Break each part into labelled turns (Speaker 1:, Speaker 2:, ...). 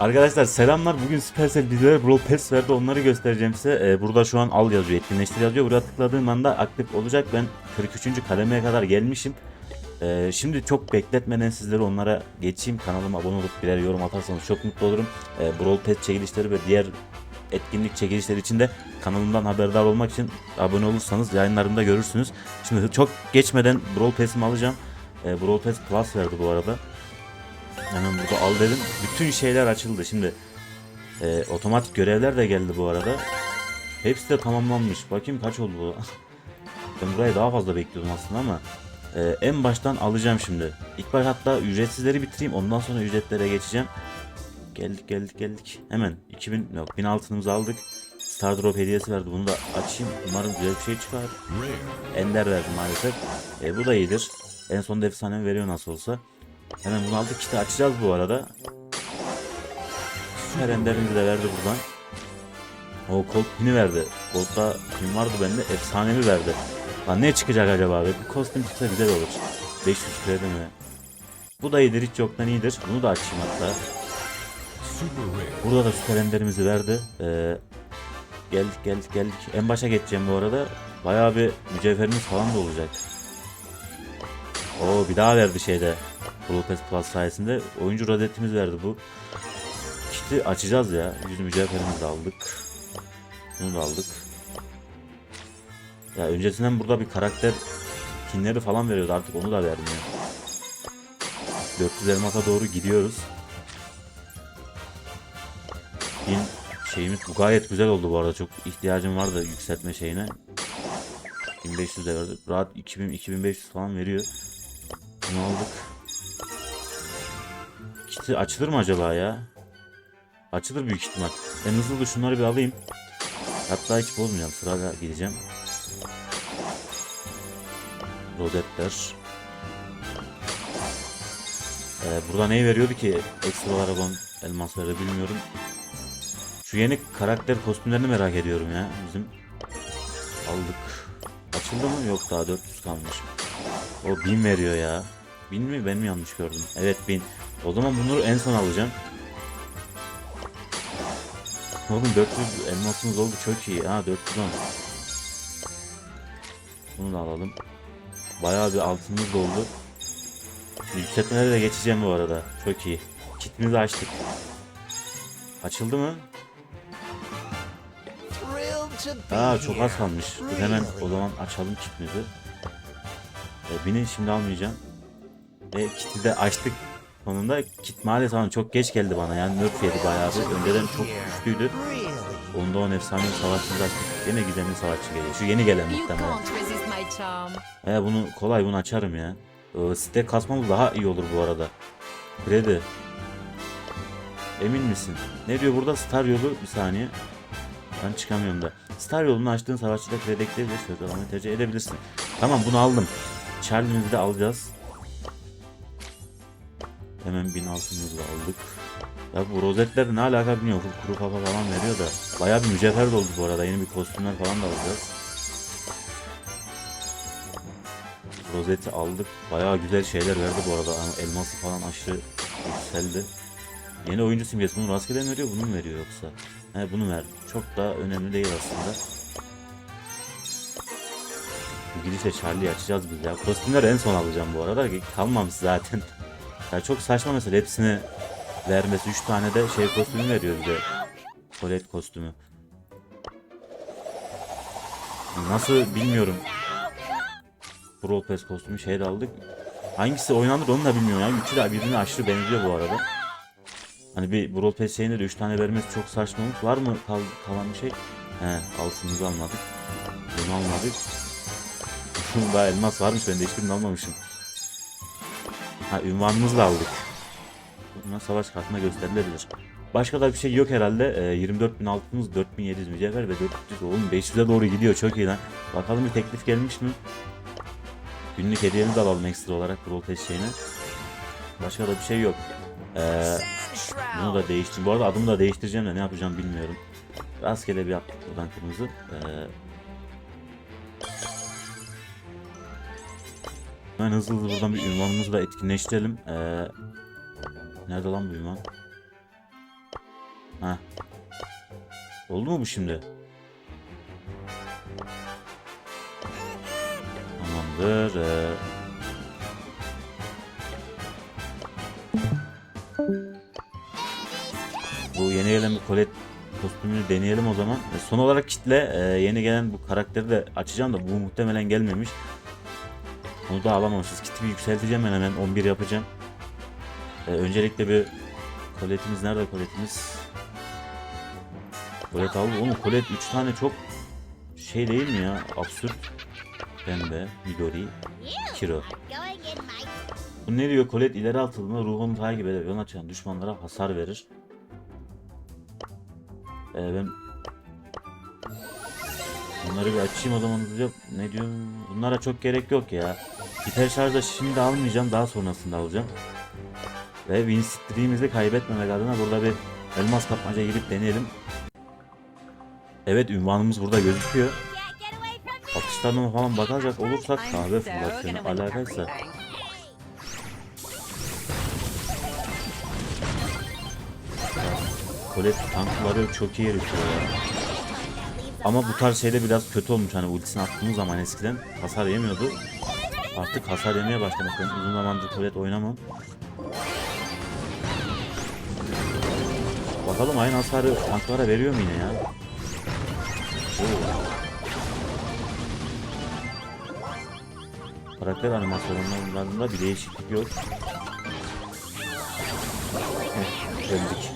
Speaker 1: Arkadaşlar selamlar. Bugün Supercell bizlere Brawl Pass verdi. Onları göstereceğim size. Ee, burada şu an al yazıyor. Etkinleştir yazıyor. Buraya tıkladığım anda aktif olacak. Ben 43. kademeye kadar gelmişim. Ee, şimdi çok bekletmeden sizlere onlara geçeyim. Kanalıma abone olup birer yorum atarsanız çok mutlu olurum. Ee, Brawl Pass çekilişleri ve diğer etkinlik çekilişleri için de kanalımdan haberdar olmak için abone olursanız yayınlarımda görürsünüz. Şimdi çok geçmeden Brawl Pass'imi alacağım. Ee, Brawl Pass Plus verdi bu arada. Hemen burada al dedim. Bütün şeyler açıldı. Şimdi e, otomatik görevler de geldi bu arada. Hepsi de tamamlanmış. Bakayım kaç oldu bu. ben burayı daha fazla bekliyordum aslında ama e, en baştan alacağım şimdi. İlk baş hatta ücretsizleri bitireyim. Ondan sonra ücretlere geçeceğim. Geldik geldik geldik. Hemen 2000 yok 1000 altınımızı aldık. Star Drop hediyesi verdi. Bunu da açayım. Umarım güzel bir şey çıkar. Ender verdi maalesef. E, bu da iyidir. En sonunda efsane veriyor nasıl olsa. Hemen bunu aldık işte açacağız bu arada. Süper enderimizi de verdi buradan. O Colt pini verdi. Colt'ta pin vardı bende efsanevi verdi. Lan ne çıkacak acaba abi? Bir kostüm çıksa güzel olur. 500 kredi mi? Bu da iyidir hiç yoktan iyidir. Bunu da açayım hatta. Burada da süper enderimizi verdi. Ee, geldik geldik geldik. En başa geçeceğim bu arada. Bayağı bir mücevherimiz falan da olacak. Oo bir daha verdi şeyde. Brawl Plus sayesinde oyuncu rozetimiz verdi bu. İşte açacağız ya. Yüz mücevherimizi de aldık. Bunu da aldık. Ya öncesinden burada bir karakter pinleri falan veriyordu artık onu da vermiyor. 400 elmasa doğru gidiyoruz. Bin şeyimiz bu gayet güzel oldu bu arada çok ihtiyacım vardı yükseltme şeyine. 1500 de verdi. Rahat 2000 2500 falan veriyor. Bunu aldık. Kiti açılır mı acaba ya? Açılır büyük ihtimal. En hızlı şunları bir alayım. Hatta hiç bozmayacağım. Sırayla gideceğim. Rozetler. Ee, burada neyi veriyordu ki? Ekstra olarak on elmas verdi bilmiyorum. Şu yeni karakter kostümlerini merak ediyorum ya. Bizim aldık. Açıldı mı? Yok daha 400 kalmış. O 1000 veriyor ya. 1000 mi? Ben mi yanlış gördüm? Evet 1000. O zaman bunları en son alacağım. Oğlum 400 elmasımız oldu çok iyi. Ha 410. Bunu da alalım. Bayağı bir altınımız doldu. Yükseltmelere de geçeceğim bu arada. Çok iyi. Kitimizi açtık. Açıldı mı? Aa çok az kalmış. Dur hemen o zaman açalım kitimizi. E, binin şimdi almayacağım. Ve kiti de açtık. Sonunda kit maalesef ama çok geç geldi bana yani nerf yedi bayağı bir. Önceden çok güçlüydü. Onda on efsane savaşçımızı açtık. Yine gizemli savaşçı geliyor. Şu yeni gelen muhtemelen. He bunu kolay bunu açarım ya. Ee, site kasmamız daha iyi olur bu arada. Kredi. Emin misin? Ne diyor burada? Star yolu bir saniye. Ben çıkamıyorum da. Star yolunu açtığın savaşçıda kredi ekleyebilir. Sözlerini tercih edebilirsin. Tamam bunu aldım. Charlie'mizi de alacağız. Hemen 1000 altınımızı da aldık. Ya bu rozetler ne alaka bilmiyorum. Kuru kafa falan veriyor da. Bayağı bir mücevher doldu bu arada. Yeni bir kostümler falan da alacağız. Rozeti aldık. Bayağı güzel şeyler verdi bu arada. Ama elması falan aşırı yükseldi. Yeni oyuncu simgesi bunu rastgele mi veriyor bunu mu veriyor yoksa? He bunu verdi. Çok da önemli değil aslında. Gidişle Charlie'yi açacağız biz ya. Kostümleri en son alacağım bu arada. Kalmamış zaten. Ya çok saçma mesela hepsini vermesi. 3 tane de şey kostümü veriyor bize. Colette kostümü. Nasıl bilmiyorum. Brawl Pass kostümü şey de aldık. Hangisi oynanır onu da bilmiyorum ya. Üçü de birbirine aşırı benziyor bu arada. Hani bir Brawl Pass şeyinde de 3 tane vermesi çok saçma olmuş. Var mı kal kalan bir şey? He altınımızı almadık. Bunu almadık. Daha elmas varmış ben de hiçbirini almamışım. Ha ünvanımızı da aldık. Buna savaş kartına gösterilebilir. Başka da bir şey yok herhalde. E, 24.000 altımız, 4700 mücevher ve 400 oğlum 500'e doğru gidiyor çok iyi lan. Bakalım bir teklif gelmiş mi? Günlük hediyemizi de alalım ekstra olarak Brawl Pass şeyine. Başka da bir şey yok. Ee, bunu da değiştirdim. Bu arada adımı da değiştireceğim de ne yapacağım bilmiyorum. Rastgele bir yaptık buradan kırmızı. Ee, hemen hızlı hızlı buradan bir ünvanımızı da etkinleştirelim. Ee, nerede lan bu ünvan? Ha. Oldu mu bu şimdi? Tamamdır. Ee... Bu yeni gelen bir kolet kostümünü deneyelim o zaman. E, Son olarak kitle e, yeni gelen bu karakteri de açacağım da bu muhtemelen gelmemiş. Onu da alamamışız. Kitimi yükselteceğim ben hemen 11 yapacağım. E, öncelikle bir koletimiz nerede koletimiz? Kolet aldı. Oğlum kolet 3 tane çok şey değil mi ya? Absürt. Pembe, Midori, Kiro. Bu ne diyor? Kolet ileri atıldığında ruhunu takip eder. Yol açan düşmanlara hasar verir. Ee, ben Bunları bir açayım o zaman. Ne diyorum? Bunlara çok gerek yok ya. Hiper şarjda şimdi almayacağım. Daha sonrasında alacağım. Ve win kaybetmemek adına burada bir elmas kapmaca girip deneyelim. Evet ünvanımız burada gözüküyor. Atışlarına falan bakacak olursak kahve
Speaker 2: win
Speaker 1: Alakaysa. Kolet tankları çok iyi eritiyor. Ama bu tarz şeyde biraz kötü olmuş hani ultisini attığımız zaman eskiden hasar yemiyordu. Artık hasar yemeye başlamış. Ben uzun zamandır kolet oynamam. Bakalım aynı hasarı tanklara veriyor mu yine ya? Oo. Karakter animasyonlarında bir değişiklik yok. Heh, Öldük.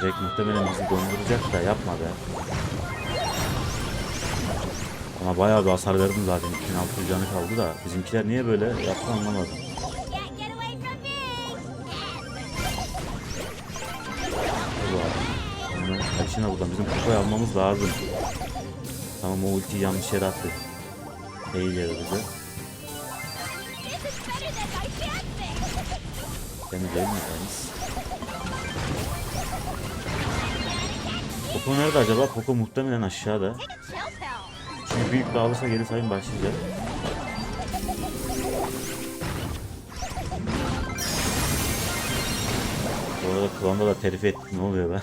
Speaker 1: Direkt muhtemelen bizi donduracak da yapmadı. Ama bayağı bir hasar verdim zaten. 2600 canı kaldı da. Bizimkiler niye böyle yaptı anlamadım. Kaçına buradan. Bizim kupayı almamız lazım. Tamam o ultiyi yanlış yere attı. İyi yere bize. Temiz değil mi temiz? Poco nerede acaba? Poco muhtemelen aşağıda. Çünkü büyük dağılırsa geri sayım başlayacak. Bu arada klanda da terfi ettik. Ne oluyor be?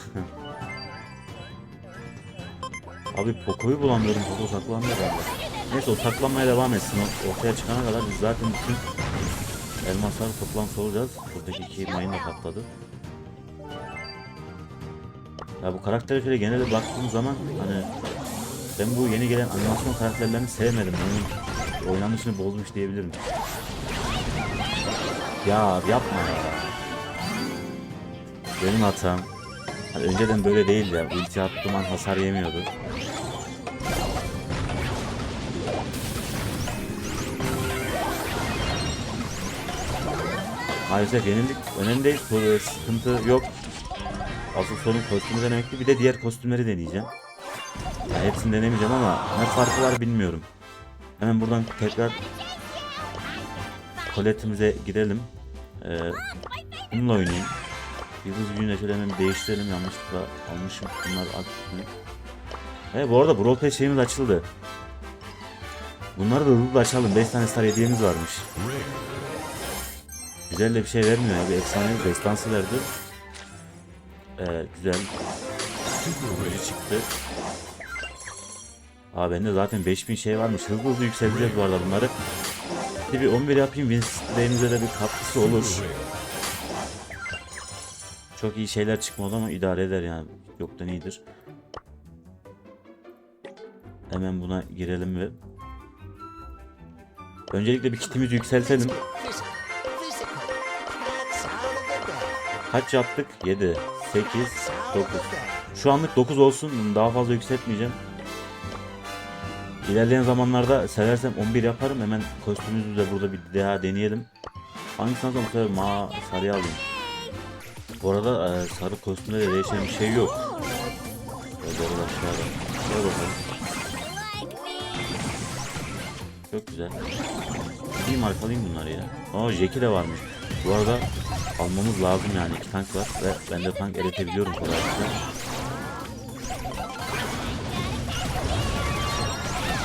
Speaker 1: Abi Poco'yu bulamıyorum. Poco saklandı herhalde. Neyse o saklanmaya devam etsin. Ortaya çıkana kadar biz zaten bütün elmasları toplamış olacağız. Buradaki iki mayın da patladı. Ya bu karaktere genelde baktığım zaman hani ben bu yeni gelen animasyon karakterlerini sevmedim. Onun oynanışını bozmuş diyebilirim. Ya yapma ya. Benim hatam. Hani önceden böyle değildi ya. Ulti attığım an hasar yemiyordu. Maalesef yenildik. Önemli değil. Sıkıntı yok. Asıl sorun kostümü denemekti. Bir de diğer kostümleri deneyeceğim. Ya hepsini denemeyeceğim ama ne farkı var bilmiyorum. Hemen buradan tekrar koletimize girelim. Ee, bununla oynayayım. Yıldız gücünü şöyle hemen bir değiştirelim. Yanlışlıkla almışım. Bunlar aktif mi? He bu arada Brawl Pass şeyimiz açıldı. Bunları da hızlı açalım. 5 tane star hediyemiz varmış. Güzel de bir şey vermiyor ya. Bir efsanevi destansı verdi. Ee, güzel. Teknoloji çıktı. Aa bende zaten 5000 şey varmış. Hızlı hızlı yükselteceğiz bu arada bunları. Bir, bir 11 yapayım. Winston'imize de bir katkısı olur. Çok iyi şeyler çıkmadı ama idare eder yani. Yoktan iyidir. Hemen buna girelim ve Öncelikle bir kitimizi yükseltelim. Kaç yaptık? 7, 8, 9. Şu anlık 9 olsun. Daha fazla yükseltmeyeceğim. İlerleyen zamanlarda seversem 11 yaparım. Hemen kostümümüzü de burada bir daha deneyelim. Hangisini alsam bu sefer ma sarıya alayım. Bu arada e, sarı kostümde de değişen bir şey yok. Böyle doğru aşağıda. Şöyle bakalım. Çok güzel. Gideyim arkalayayım bunları ya. Aa Jackie de varmış. Bu arada almamız lazım yani. iki tank var ve ben de tank eretebiliyorum kolaylıkla.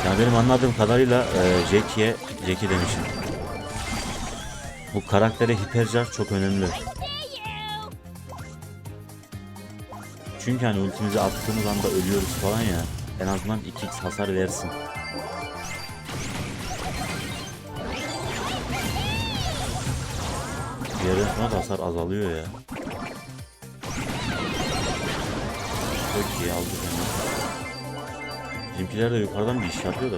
Speaker 1: Yani benim anladığım kadarıyla e, Jackie'ye Jackie demişim. Bu karaktere hipercar çok önemli. Çünkü hani ultimizi attığımız anda ölüyoruz falan ya. En azından 2x hasar versin. Bir yerden sonra da hasar azalıyor ya. Çok iyi aldık hemen. Bizimkiler de yukarıdan bir iş yapıyor da.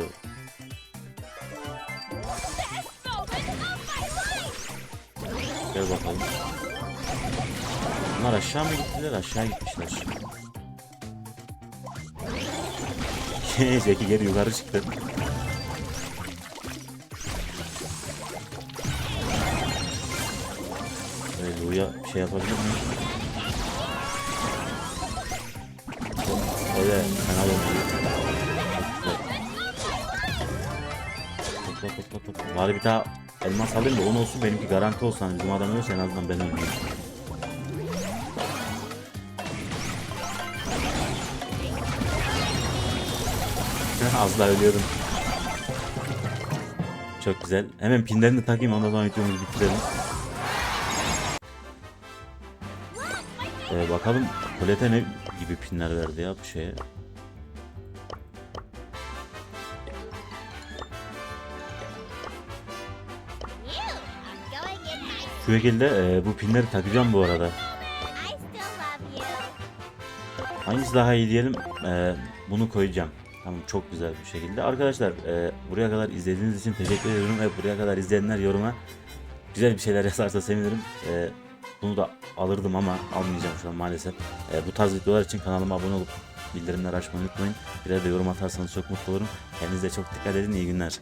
Speaker 1: Gel bakalım. Bunlar aşağı mı gittiler? Aşağı gitmişler. Zeki geri yukarı çıktı. Evet, Luya şey yapabilir mi? Evet, fena oldu. Topla topla topla. Bari bir daha elmas alayım da 10 olsun benimki garanti olsun. Hani bizim adam ölürse en azından ben ölmeyeyim. Az daha ölüyordum. Çok güzel. Hemen pinlerini de takayım ondan sonra videomuzu bitirelim. Ee, bakalım Colette ne gibi pinler verdi ya bu şeye. Şu şekilde e, bu pinleri takacağım bu arada. Hangisi daha iyi diyelim e, bunu koyacağım. Tamam çok güzel bir şekilde. Arkadaşlar e, buraya kadar izlediğiniz için teşekkür ediyorum ve buraya kadar izleyenler yoruma güzel bir şeyler yazarsa sevinirim. E, bunu da alırdım ama almayacağım şu an maalesef. E, bu tarz videolar için kanalıma abone olup bildirimleri açmayı unutmayın. Birer de yorum atarsanız çok mutlu olurum. Kendinize çok dikkat edin. İyi günler.